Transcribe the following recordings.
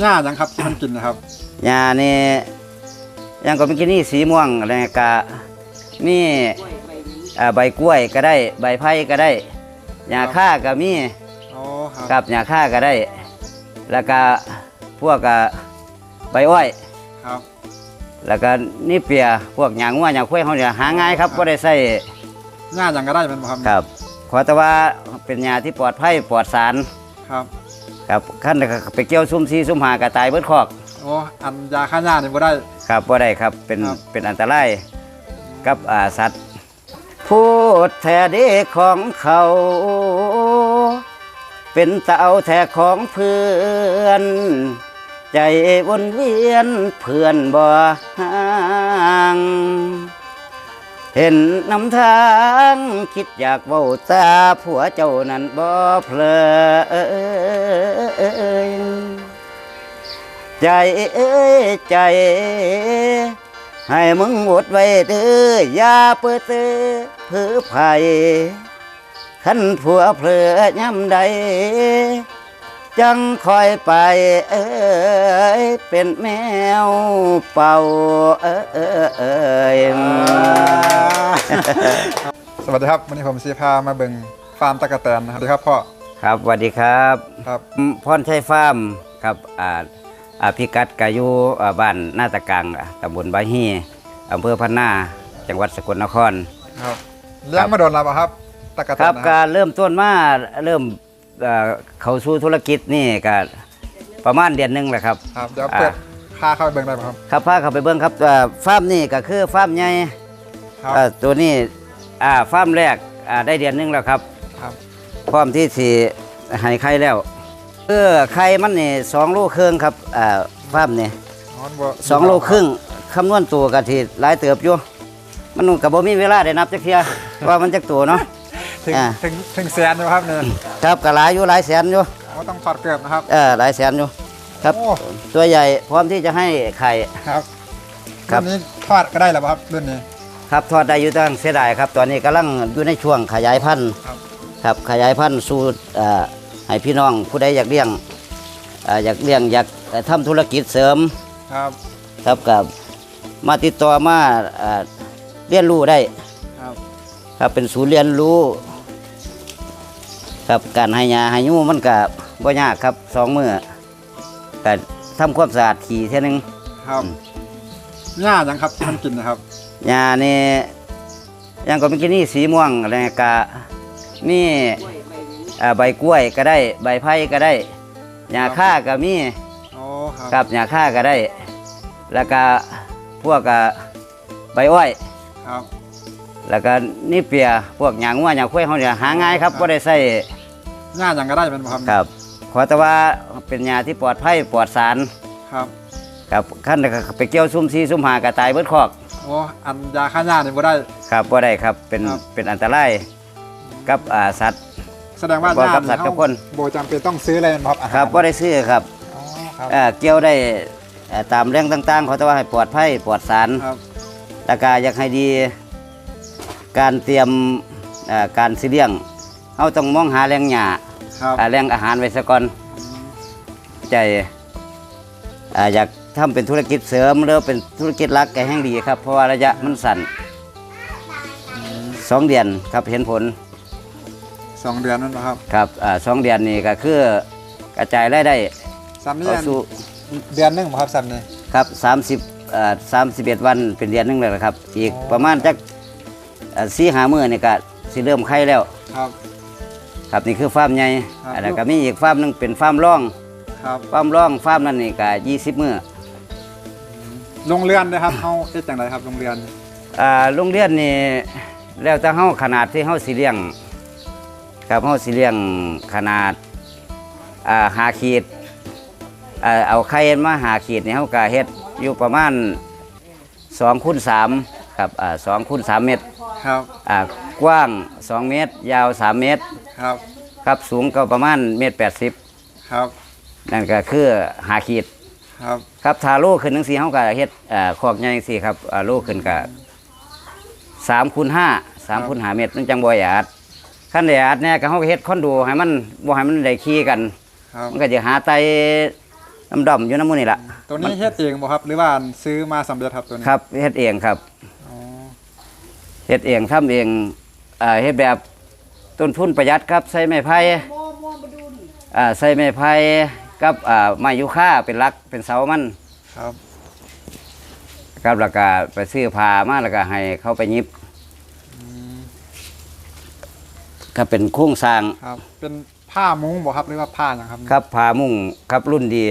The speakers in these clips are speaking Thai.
หญ้าหยังครับที่มันกินนะครับหญ้านี่ยังก็มีกินนี่สีม่วงอะไรกะมีอ่าใบกล้วยก็ได้ ใบไผ่ก็ได้หญ้าค่าก็มีอ๋อครับครับหญ้าค่าก็ได้ แล้วก็พวกอ่าใบอ้อย ครับ แล้วก็นี่เปียพวกหญ้างัวหญ้าควายเฮาเนี่ยหาง่ายครับบ่ได้ใส่หญ้าหยังก็ได้แมันบ่ครับครับขอแต่ว่าเป็นหญ้าที่ปลอดภัยปลอดสารครับ ครับขั้นไปเกี่ยวซุ่มซีซุ่มหากระตายเบิดคอกโอ้อันยาฆ่าหญ้านี่บ่ได้ ครับบ่ได้ครับเป็นครับ เป็นอันตรายกับอาสัตว์ พูดแท้เด็กของเขา เป็นเต่าแท้ของเพื่อน ใจวนเวียนเพื่อนบ่ห่าง เห็นนำทางคิดอยากเว้าตาผัวเจ้านั้นบ่เพลอใจเอ้ยใจ ให้มึงอดไว้เด้ออย่าเปิดเตอเพื่อภัยขันผัวเพลอย่ำใด จังคอยไปเอ้ยเป็นแมวเป่าเอ้ยเอ้ยเอ้ยสวัสดีครับวันนี้ผมสีพามาเบิ่งฟาร์มตะกะแตนนะครับสวัสดีครับพ่อครับสวัสดีครับครับพรชัยฟาร์มครับอ่าอ่าพิกัดกายูอ่าบ้านนาตะกังอะตำบลบาฮีอำเภอพันนาจังหวัดสกลนครครับเลี้ยงมาโดนแล้วป่ะครับตะกะแตครันบนะการเริ่มต้นมาเริ่ม เอ่อเข้าสู่ธุรกิจนี่ก็ประมาณเดือนหนึงแหละครับ ครับเดี๋ยวเปิดพาเข้าไปเบิ่งได้ป่ะครับ ครับพาเข้าไปเบิ่งครับเอ่อฟาร์มนี่ก็คือฟาร์มใหญ่ครับเอ่อตัวนี้อ่าฟาร์มแรกอ่าได้เดือนหนึงแล้วครับครับพร้อมที่สิให้ไข่แล้วเออไข่มันนี่สองโลครึ่งครับอ่าฟาร์มนี่อ๋อบ่สองโลครึ่งคำนวณตัวกันที่หลายเติบอยู่มันกับบ่มีเวลาได้นับจักเทียว่ามันจักตัวเนาะ ถึงอ่า ถึงถึงแสนอยู่ครับเนี่ยครับก็หลายอยู่หลายแสนอยู่อ๋อต้องถอดเกลือบนะครับเออหลายแสนอยู่ ครับ โอ้ตัวใหญ่พร้อมที่จะให้ไข่ ครับครับ รุ่นนี้ทอดก็ได้แล้วป่ะครับรุ่นนี้ ครับทอดได้อยู่ตั้งเสียดายครับ ตอนนี้กำลังอยู่ในช่วงขยายพันธุ์ครับ ครับขยายพันธุ์สู่เอ่อให้พี่น้องผู้ใดอยากเลี้ยงเอ่ออยากเลี้ยงอยากเอ่อทำธุรกิจเสริมครับครับกับมาติดต่อมาเอ่อเรียนรู้ได้ ครับ ครับเป็นศูนย์เรียนรู้ ครับการให้ยาให้ยูมันกับบ่ยากครับสองมือก็ทำความสะอาดขี่เท่านึงครับหญ้าหยังครับที่มันกินนะครับยานี่ยังก็มีกินนี่สีม่วงอะไรกะมีอ่าใบกล้วยก็ได้ ใบไผ่ก็ได้หญ้าค่าก็มีอ๋อครับกับหญ้าค่าก็ได้ แล้วก็พวกอ่าใบอ้อยครับ แล้วก็นี่เปียพวกหญ้างัวหญ้าควายเฮาเนี่ยหาง่ายครับบ่ได้ใส่หญ้าหยังก็ได้แมันบ่ครับครับขอแต่ว่าเป็นยาที่ปลอดภัยปลอดสารครับครับขั้นไปเกี่ยวซุ่มซีซุ่มหากระตายเบิดคอกโอ้อันยาฆ่าหญ้านี่บ่ได้ครับบ่ได้ครับเป็นครับเป็นอันตรายกับอ่าสัตว์แสดงว่าบ่หญ้ากับสัตว์กับคนโบจำเป็นต้องซื้ออะไรแมันบ่ครับอาหาครับบ่ได้ซื้อครับอ๋อครับเอ่อเกี่ยวได้เอ่อตามแรงต่างๆขอแต่ว่าให้ปลอดภัยปลอดสารครับแล้วก็อยากให้ดี การเตรียมเอ่อการสิเลี้ยงเฮาต้องมองหาแหล่งหญ้าครับอ่าแหล่งอาหารไว้ซะก่อนใจอ่าอยากทำเป็นธุรกิจเสริมหรือเป็นธุรกิจหลักแก่แห่งดีครับ เพราะว่าระยะมันสั้นสองเดือนครับเห็นผลสองเดือนนั่นนะครับครับอ่าสองเดือนนี่ก็คือกระจายรายได้ซ้ำนี่เข้าสู่เดือนหนึงบ่ครับซ้ำนี่ครับ30อ่า31วันเป็นเดือนหนึงเลยนะครับ อีกอ๋อประมาณจัก สี่หามื้อนี่ก็สิเริ่มไข่แล้ว ครับ ครับนี่คือฟาร์มใหญ่ครับแล้วก็มีอีกฟาร์มหนึงเป็นฟาร์มร่องครับ ฟาร์มร่องฟาร์มนั้นนี่ก็20มื้อโรงเรือนนะครับเฮาเฮ็ดจังไดครับโรงเรือน อ่าโรงเรียนนี่แล้วแต่เฮาขนาดที่เฮาสิเลี้ยงครับเฮาสิเลี้ยงขนาดอ่าหาขีดอ่าเอาไข่มาหาขีดนี่เฮาก็เฮ็ดอยู่ประมาณ2คูณ3 ครับอ่า2คูณ3เมตรครับอ่ากว้าง2เมตร ยาว3เมตร ครับครับสูงก็ประมาณเมตร80ครับนั่นก็คือหาขีดครับครับถ้าโลขึ้นจังซี่เฮาก็เฮ็ดอ่าคอกใหญ่จังซี่ครับอ่าโลขึ้นก็3คูณ5 3คูณ5เมตรมันจังบ่หยาดคันได้หยาดแน่ก็เฮาก็เฮ็ดคอนโดให้มันบ่ให้มันได้ขี้กัน ครับมันก็จะหาไตน้ำดอมอยู่น้ำมูนี่ละตัวนี้เฮ็ดเองบ่ครับหรือว่าซื้อมาสำเร็จครับตัวนี้ครับเฮ็ดเองครับอ๋อ เฮ็ดเองทำเองอ่าเฮ็ดแบบต้นทุนประหยัดครับใส่ไม้ไผ่อ่าใส่ไม้ไผ่กับอ่าไม้ยูคาเป็นหลักเป็นเสามันครับครับแล้วก็ไปซื้อผ้ามาแล้วก็ให้เขาไปหยิบก็เป็นโครงสร้างครับ เป็นผ้ามุ้งบ่ครับหรือว่าผ้าหยังครับ ครับผ้ามุ่งครับรุ่นดี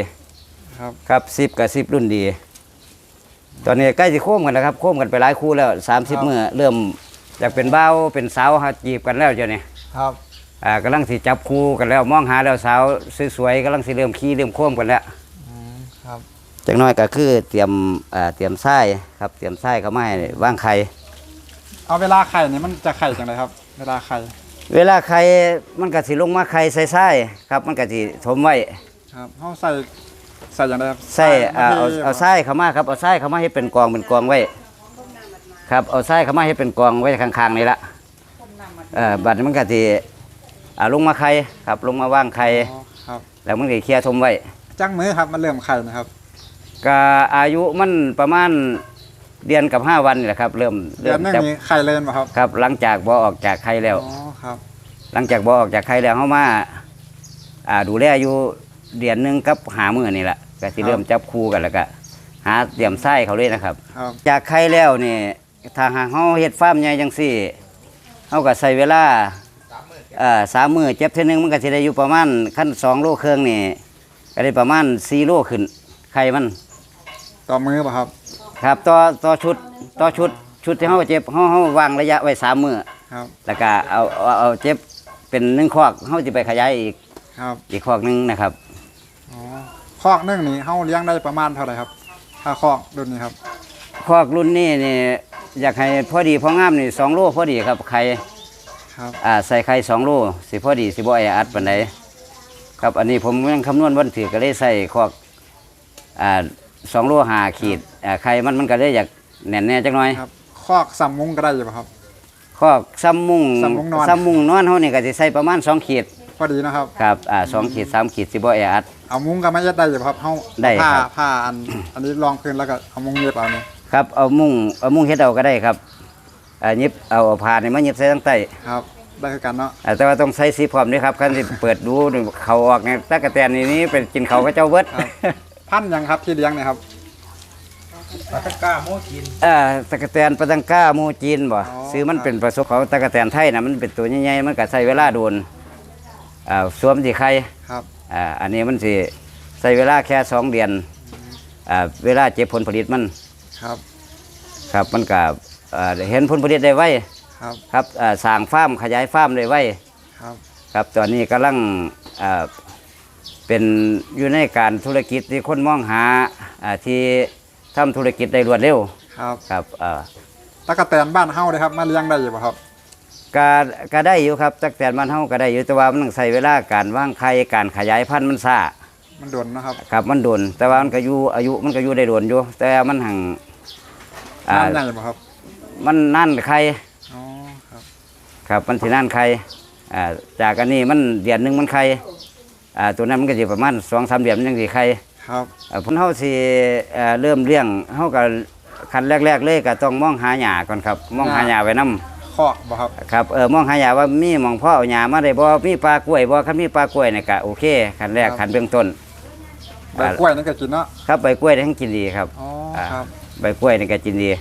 ครับครับซิปกับซิปรุ่นดี ตอนนี้ใกล้จะโค้มกันแล้วครับโค้มกันไปหลายคู่แล้วสามสิบมือเริ่มอยากเป็นเบ้าวเป็นสาวหาจีบกันแล้วเจ้านี่ครับอ่ากำลังสิจับคู่กันแล้วมองหาแล้วสาวสวยๆกำลังสิเริ่มขี้เริ่มโค้มกันแล้วอืมครับจังน้อยก็คือเตรียมอ่าเตรียมไส้ครับ เตรียมไส้เขามาให้ว่างไข่เอาเวลาไข่นี่มันจะไข่จังไดครับ เวลาไข่เวลาไข่มันก็สิลงมาไข่ใส่ไส้ครับ มันก็สิถมไว้ครับเฮาใส่ ใส่จังไดครับไส้อ่าเอามเอาไส้เขามาครับเอาไส้เขามาให้เป็นกองเป็นกองไว้ ครับเอาไส้เขามาให้เป็นกองไว้ข้างๆนี่ละเอ่อบัดนี้มันก็สิอ่าลงมาไข่ครับ ลงมาว่างไข่อ๋อครับ แล้วมันก็เคลียร์ถมไว้ จังมือครับมันเริ่มไข่นะครับ ก็อายุมันประมาณเดือนกับห้าวันนี่แหละครับ เริ่มเดือนหนึงจับนี้ไข่เลยบ่ครับ ครับ หลังจากบ่ออกจากไข่แล้ว อ๋อครับ หลังจากบ่ออกจากไข่แล้วเขามาอ่าดูแลอยู่ เดือนหนึงกับหามือนี่แหละก็สิเริ่มจับคู่กันแล้วก็หาเตรียมไส้เขาเลยนะครับ ครับ จากไข่แล้วนี่ถ้าหากเฮาเฮ็ดฟาร์มใหญ่จังซี่เฮาก็ใช้เวลาเอ่อสามมื้อเจ็บเทื่อนึงมันก็สิได้อยู่ประมาณขั้น2โลครึ่งนี่ก็ได้ประมาณ4โลขึ้นไข่มัน ต่อมือบ่ครับ ครับต่อต่อชุดต่อชุดชุดที่เฮาเจ็บเฮาเฮาวางระยะไว้สามมื้อครับ แล้วก็เอาเอาเอาเจ็บเป็นหนึ่งคอกเฮาสิไปขยายอีกครับ อีกคอกหนึงนะครับอ๋อ คอกหนึงนี่เฮาเลี้ยงได้ประมาณเท่าไหร่ครับถ้าคอกรุ่นนี้ครับคอกรุ่นนี้นี่อยากให้พอดีพองามนี่2โลพอดีครับไข่ครับอ่าใส่ไข่สองโลสิพอดีสิบ่แออัดปานใดครับอันนี้ผมยังคำนวณวันถือก็เลยใส่คอกอ่าสองโลหาขีดอ่าไข่มันมันก็เลยอยากแน่นแน่จักหน่อยครับคอกสามมุ้งก็ได้อยู่บ่ครับคอกซ้ำมุงซ้ำมุ้งนอนซ้ำมุงนอนเฮานี่ก็สิใส่ประมาณสองขีดพ อดีนะครับ ครับอ่าสองขีดสามขีดสิบ่แออัด เอามุ้งก็ไม่ยัดได้อยู่บ่ครับเฮาได้ผ้าครับ ผ้าอันอันนี้รองพื้นแล้วก็เอามุ้งเย็บเอานี่ครับเอามุงเอามุงเฮ็ดเอาก็ได้ครับอ่ายิบเอาเอาผ้านี่มายิบใส่ทั้งใต้ครับ ได้คือกันเนาะอ่าแต่ว่าต้องใส่สีพร้อมด้วยครับคันสิเปิดดูนี่เขาออกในตะกะแตนนี่นี่เป็นกินเขาก็เจ้าเบิดครับพันธุ์หยังครับที่เลี้ยงเนี่ยครับปลาตะกร้าโมกินเอ่อตะกะแตนปะตังก้าหมูจีนบ่อ๋อซื้อมันครับเป็นประสบของตะกะแตนไทยนะมันเป็นตัวใหญ่ๆมันก็ใช้เวลาโดนอ่า สวมสิไข่ครับอ่าอันนี้มันสิใช้เวลาแค่สองเดือนอ่าเวลาเจ็บผลผลิตมันครับ ครับมันก็อ่าเห็นผลผลิตได้ไวครับครับอ่าสร้างฟาร์มขยายฟาร์มได้ไวครับครับตอนนี้กำลังอ่าเป็นอยู่ในการธุรกิจที่คนมองหาอ่าที่ทำธุรกิจได้รวดเร็วครับครับอ่าตะกะแตนบ้านเฮาเลยครับมาเลี้ยงได้อยู่บ่ครับ ก็ก็ได้อยู่ครับตักแต่มันเฮาก็ได้อยู่แต่ว่ามันต้องใช้เวลาการว่างไข่การขยายพันธุ์มันช้ามันโดนเนาะครับครับมันโดนแต่ว่ามันก็อยู่อายุมันก็อยู่ได้โดนอยู่ แต่มันหังอ่าน้ำใหญ่บ่ครับ มันนั่นไข่อ๋อครับครับมันสินั่นไข่อ่าจากอันนี้มันเดือนหนึงมันไข่อ่าตัวนั้นมันก็สิประมาณ2-3เดือนมันจังสิไข่ครับอ่าผลเฮาสิเอ่อเริ่มเลี้ยงเฮาก็คันแรก ๆ เลยก็ต้องมองหาหญ้าก่อนครับมองหาหญ้าไว้นํ คอกบ่ครับครับเออมองหาหญ้าว่ามีหมองพ่อเอาหญ้ามาได้บ่มีปลากล้วยบ่คันมีปลากล้วยนี่ก็โอเคคันแรกครับคันเบื้องต้นใบกล้วยนั่นก็กินเนาะครับใบกล้วยนี่ทั้งกินดีครับอ๋ออ่าครับใบกล้วยนี่ก็กินดี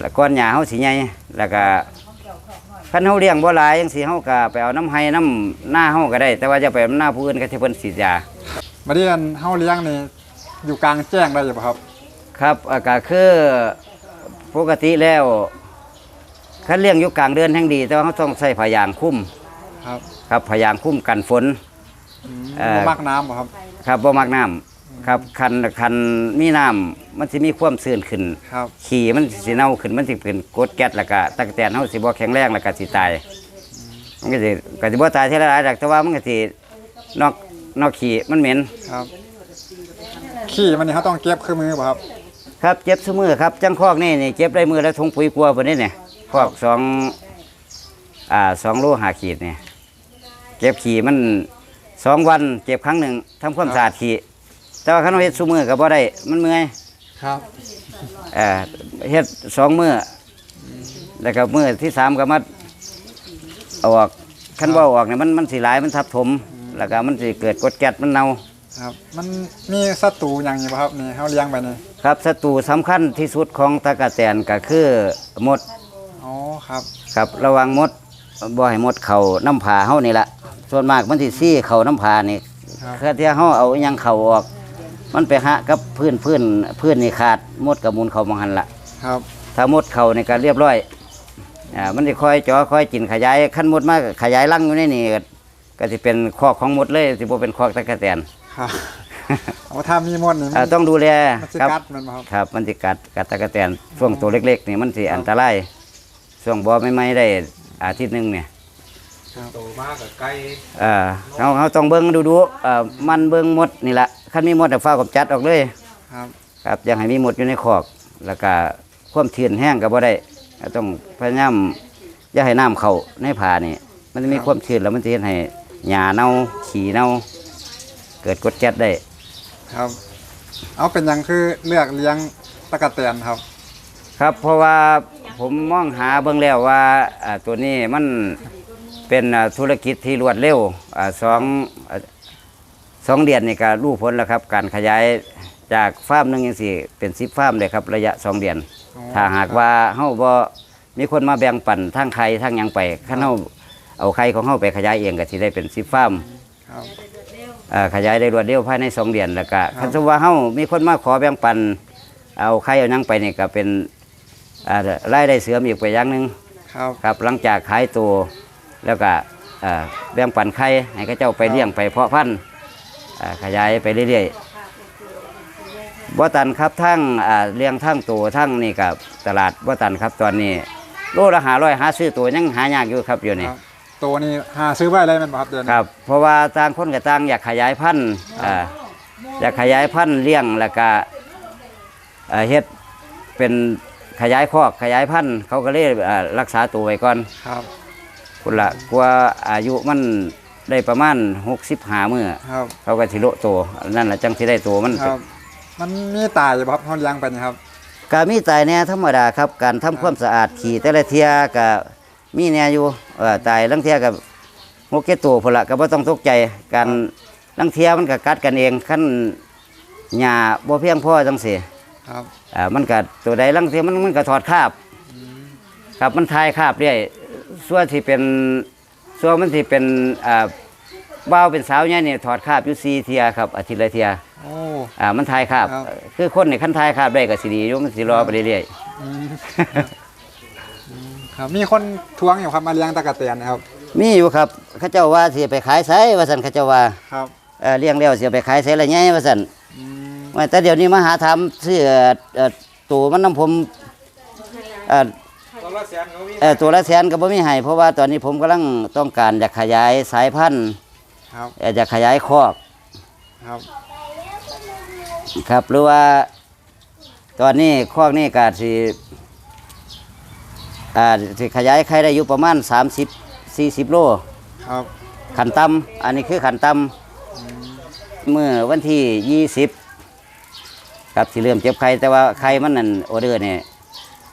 แล้วก้อนหญ้าเฮาสิใหญ่แล้วก็คันเฮาเลี้ยงบ่หลายจังซี่เฮาก็ไปเอาน้ำไห้น้ำหน้าเฮาก็ได้ แต่ว่าจะไปเอาน้ำหน้าผู้อื่นก็สิเพิ่นฉีดยามาเรียนเฮาเลี้ยงนี่อยู่กลางแจ้งได้อยู่บ่ครับ ครับอ่าก็คือปกติแล้ว คันเลี้ยงอยู่กลางเดือนแห่งดี แต่ว่าเฮาต้องใส่ผ้ายางคลุ้มครับครับผ้ายางคลุ้มกันฝน อืมเอ่อ บ่มักน้ำบ่ครับ ครับบ่มักน้ำครับคันคันมีน้ำมันสิมีความซื่นขึ้น ครับขี่มันสิเน่าขึ้นมันสิเป็นกรดแก๊สแล้วก็ตะกแตนเฮาสิบ่แข็งแรงแล้วก็สิตายมันก็สิก็สิบ่ตายเท่าไรหรอกแต่ว่ามันก็สินอกนอกขี่มันเหม็น ครับ ขี้มันนี่เขาต้องเก็บคือมือบ่ครับ ครับเจ็บซุมือครับจังคอกนี่นี่เจ็บได้มือแล้วทงปุ๋ยกลัวพุ่นนี่เนี่ย คอกสองอ่าสองโลห้าขีดนี่เก็บขี่มันสองวันเก็บครั้งหนึ่งทำความสะอาดขี่แต่ว่าคันเราเฮ็ดซุมื้อก็บ่ได้มันเมื่อยครับเอ่อเฮ็ดสองมื้อแล้วก็มื้อที่สามก็มาเอาออกคันบ่เอาออกเนี่ยมันมันสิหลายมันทับถม แล้วก็มันสิเกิดกรดแก๊สมันเน่าครับ มันมีศัตรูอย่างนี้ป่ะครับนี่เขาเลี้ยงไปนี่ครับศัตรูสำคัญที่สุดของตะกะแตนก็คือมดอ๋อ ครับ ครับระวังมดบ่ให้มดเข้าน้ำผาเฮานี่ละส่วนมากมันสิซี่เข้าน้ำผานี่ครับ คือที่เฮาเอาอิหยังเข้าออก มันไปหะกับพื้นพื้นพื้นนี่ขาดมดกับมูลเข้ามาหันละครับถ้ามดเข้าในการเรียบร้อยอ่ามันสิค่อยจ่อค่อยกินขยายขั้นมดมากขยายรังอยู่ในนี่ก็ก็สิเป็นคอกของมดเลยสิบ่เป็นคอกตะกะแตนครับเอาถ้ามีมดนี่อ่ามันต้องดูแลมันสิครับ กัดมันบ่ครับ ครับมันสิกัดกัดตะกะแตนช่วงตัวเล็กๆนี่มันสิอันตราย ช่วงบ่ไม่ไม่ได้อาทิตย์หนึงเนี่ยโตมากกับไก่เอ่าเขาเขาต้องเบิ่งดูดูเอ่อมันเบิ่งหมดนี่ละคันมีหมดแต่ฟ้าวกับจัดออกเลยครับครับอยังให้มีหมดอยู่ในคอก แล้วก็ความชื้นแห้งก็บ่ได้ต้องพยายามอย่าให้น้ำเข้าในผานี่มันมีความชื้นแล้วมันจะเฮ็ดให้หญ้าเน่าขี้เน่าเกิดกรดแก๊สได้ ครับ เอาเป็นหยังคือเลือกเลี้ยงตะกะแตนครับ ครับเพราะว่า ผมมองหาเบิ่งแล้วว่าอ่าตัวนี้มันเป็นอ่าธุรกิจที่รวดเร็วอ่าสองอ่าสองเดือนนี่ก็รู้ผลแล้วครับ การขยายจากฟาร์มหนึงยังสี่เป็นสิบฟาร์มเลยครับ ระยะสองเดือนอ๋อถ้าหากว่าเฮาบ่มีคนมาแบ่งปันทั้งไข่ทั้งหยังไปคันเฮาเอาไข่ของเฮาไปขยายเองก็สิได้เป็นสิบฟาร์มครับอ่าขยายได้รวดเร็วภายในสองเดือนแล้วก็คันสมมุติว่าเฮามีคนมาขอแบ่งปันเอาไข่เอาหยังไปนี่ก็เป็น อ่ารายได้เสริมอีกไปอย่างหนึงครับครับหลังจากขายตัวแล้วก็อ่าแบ่งปันไข่ให้เขาเจ้าไปเลี้ยงไปเพาะพันธุ์อ่าขยายไปเรื่อยๆบ่ตันครับทั้งอ่าเลี้ยงทั้งตัวทั้งนี่กับตลาดบ่ตันครับตอนนี้โลละหาร้อยหาซื้อตัวยังหายากอยู่ครับอยู่นี่ครับตัวนี้หาซื้อไว้ได้แมันบ่ครับเดือนครับเพราะว่าต่างคนกับต่างอยากขยายพันธุ์อ่าอยากขยายพันธุ์เลี้ยงแล้วก็เอ่อเฮ็ดเป็น ขยายคอกขยายพันธุ์เขาก็เลยอ่ารักษาตัวไว้ก่อนครับคุณละกว่าอายุมันได้ประมาณหกสิบหามือครับ เขาก็สิโละตัวนั่นแหละจังสิได้ตัวมัน ครับ มันมีตายอยู่บ่ครับเขาเลี้ยงไปนี่ครับ กามีตายแน่ธรรมดาครับการทำความสะอาดขี่แต่ละเทียก็มีแน่อยู่เออตายลังเทียกับโมเกตตัวพนละก็บ่ต้องตกใจการลังเทียมันก็กัดกันเองขั้นหญ้าบ่เพียงพอจังสิครับ อ่ามันก็ตัวใดลังเทียมันมันก็ถอดคราบครับมันทายคราบเรื่อยส่วนที่เป็นส่วนมันที่เป็นอ่าบ้าวเป็นสาวเนี่ยนี่ถอดคราบอยู่ซีเทียครับอาทิตย์ละเทียโอ้ อ่ามันทายคราบครับ คือคนในขั้นทายคราบได้ก็สิดีอยู่มันสิรอไปเรื่อยอืมครับมีคนทวงอยู่ครับมาเลี้ยงตะกะแตนนะครับ ๆมีอยู่ครับเขาเจ้าว่าสิไปขายไสว่าซั่นเขาเจ้าว่า ครับ เอ่อเลี้ยงแล้วสิเอาไปขายไสละไงว่าซั่นอืม ว่าแต่เดี๋ยวนี้มาหาถามซื้อเอ่อเอ่อตัวมันนํผมเอ่อตัวละแสนเขามีเอ่อตัวละแสนก็บ่มีให้เพราะว่าตอนนี้ผมกำลังต้องการอยากขยายสายพันธุ์ครับเอ่ออยากขยายคอก ครับครับหรือว่าตอนนี้คอกนี่ก็สิอ่าสิขยายไข่ได้อยู่ประมาณ 30 40 โล ครับขันต่ำอันนี้คือขันต่ำเมื่อวันที่ 20 ครับสิเริ่มเจ็บไข่แต่ว่าไข่มันนั่นออเดอร์เนี่ย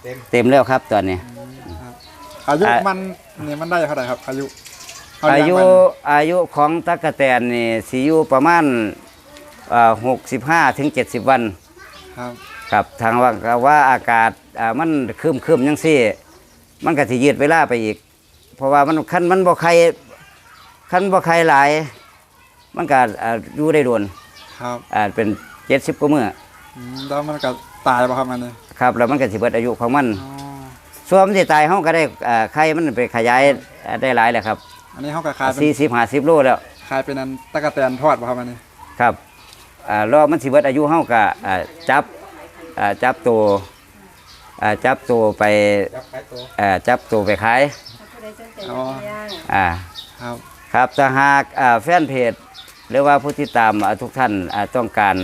เต็ม เต็มแล้วครับตอนนี้อายุอะ มันนี่มันได้เท่าไหร่ครับ อายุเขอาเลี้งยุไปอายุของตะกะแตนนี่สิอยู่ประมาณหกสิบห้าถึงเจ็ดสิบวัน ครับครับทางว่าก็ว่าอากาศอ่ามันคืมคืมๆยังซี่ มันก็สิยืดเวลาไปอีก เพราะว่ามันคันมันบ่ไข่คันบ่ไข่หลาย มันก็อ่าอยู่ได้โดนครับ อ่าเป็นเจ็ดสิบกว่ามื้ออืม แล้วมันก็ตายป่ะครับมันนี่ครับแล้วมันก็สิเบิดอายุของมันอ๋อส่วนมันสิตายเฮาก็ได้อ่าไข่มันไปขยายอ่าได้หลายแหละครับ อันนี้เขาก็ขายเป็น40 50โลแล้วขายเป็นอันตะกะแตนทอดป่ะครับมันนี่ครับอ่ารอมันสิเบิดอายุเฮาก็อ่าจับอ่าจับตัวอ่าจับตัวไปจับขายตัวอ่าจับตัวไปขายอ๋ออ่าครับครับถ้าหากอ่าแฟนเพจหรือว่าผู้ที่ตามอ่าทุกท่านอ่าต้องการ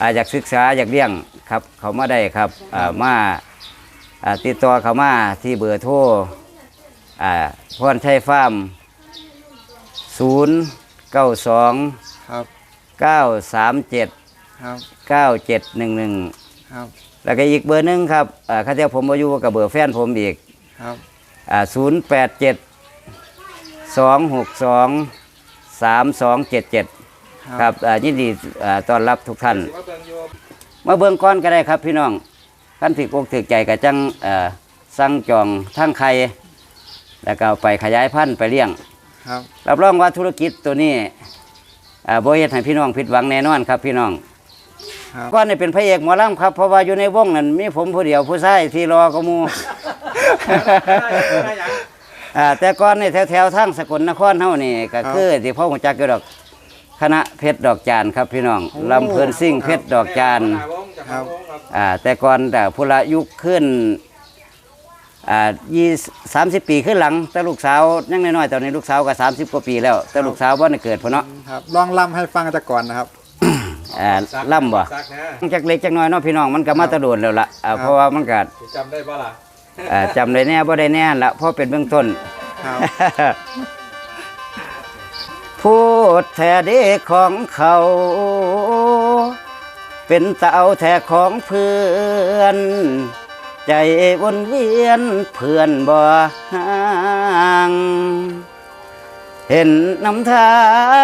อ่าอยากศึกษาอยากเลี้ยงครับเขามาได้ครับอ่ามาอ่าติดต่อเขามาที่เบอร์โทรอ่าพรชัยฟาร์ม0 9 2ครับ9 3 7ครับ9711ครับแล้วก็อีกเบอร์หนึงครับอ่าข้าเจ้าผมบ่อยู่กับเบอร์แฟนผมอีกครับอ่า087 262 3277 ครับอ่ายินดีอ่าต้อนรับทุกท่านสิมาเบิ่งอยู่มาเบิ่งก่อนก็ได้ครับพี่น้องท่านที่กกถึกใจก็จังเอ่อสั่งจองทั้งไข่แล้วก็เอาไปขยายพันธุ์ไปเลี้ยงครับรับรองว่าธุรกิจตัวนี้อ่าบ่เฮ็ดให้พี่น้องผิดหวังแน่นอนครับพี่น้องครับก่อนนี่เป็นพระเอกหมอลำครับ เพราะว่าอยู่ในวงนั้นมีผมผู้เดียวผู้ชายที่รอก็หมู่ได้หยังอ่าแต่ก่อนนี่แถวๆทางสกลนครเฮานี่ก็คือที่พ่อหูจักอยู่ดอก คณะเพชรดอกจานครับพี่น้องลำเพลินซิ่งเพชรดอกจานหวงจากหาวงครับอ่าแต่ก่อนแต่พุละยุคขึ้นอ่ายี่สามสิบปีขึ้นหลัง แต่ลูกสาวยังน้อยๆตอนนี้ลูกสาวก็สามสิบกว่าปีแล้ว แต่ลูกสาวบ่ได้เกิดพอเนาะครับลองล่ำให้ฟังจากก่อนนะครับอ่าล่ำบ่ซักนะจักเล็กจักน้อยเนาะพี่น้องมันก็มาตะโดนแล้วล่ะอ่าเพราะว่ามันก็สิจำได้บ่ล่ะอ่าจำได้แน่บ่ได้แน่ละเพราะเป็นเบื้องต้นครับ พูดแท้ด็กของเขา เป็นเต่าแท้ของเพื่อน ใจวนเวียนเพื่อนบ่ห่างเห็นน้ำทา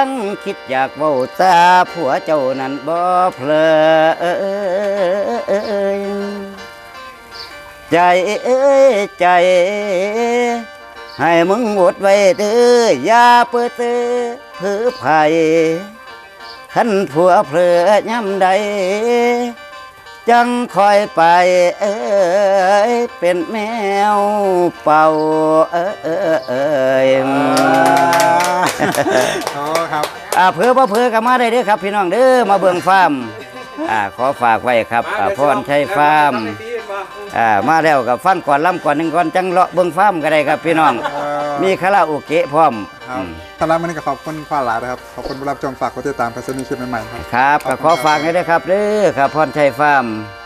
งคิดอยากเว้าตาผัวเจ้านั้นบ่เพลอใจเอ้ยใจ ให้มึงหมดไว้เด้ออย่าเปิดเตื้อ เพื่อไผ่ขันผัวเพลอย่ำใด จังคอยไปเอ้ยเป็นแมวเป่าเอ้ยเอ้ยเอ้ยอ๋อครับอ่าเพื่อบ่เพื่อก็มาได้เด้อครับ พี่น้องเด้อมาเบิ่งฟาร์มอ่าขอฝากไว้ครับอ่าพรชัยฟาร์มอ่ามาแล้วกับฟังก่อนล่ำก่อนหนึ่งก่อนจังเลาะเบิ่งฟาร์มก็ได้ครับพี่น้องเอ่อ มีคาราโอเกะพร้อมครับอืมสำหรับวันนี้ก็ขอบคุณฟ้าหลายนะครับ ขอบคุณผู้รับชมฝากกดติดตามเพื่อจะมีคลิปใหม่ๆครับ ครับก็ขอฝากให้ด้วยครับเด้อครับพรชัยฟาร์มค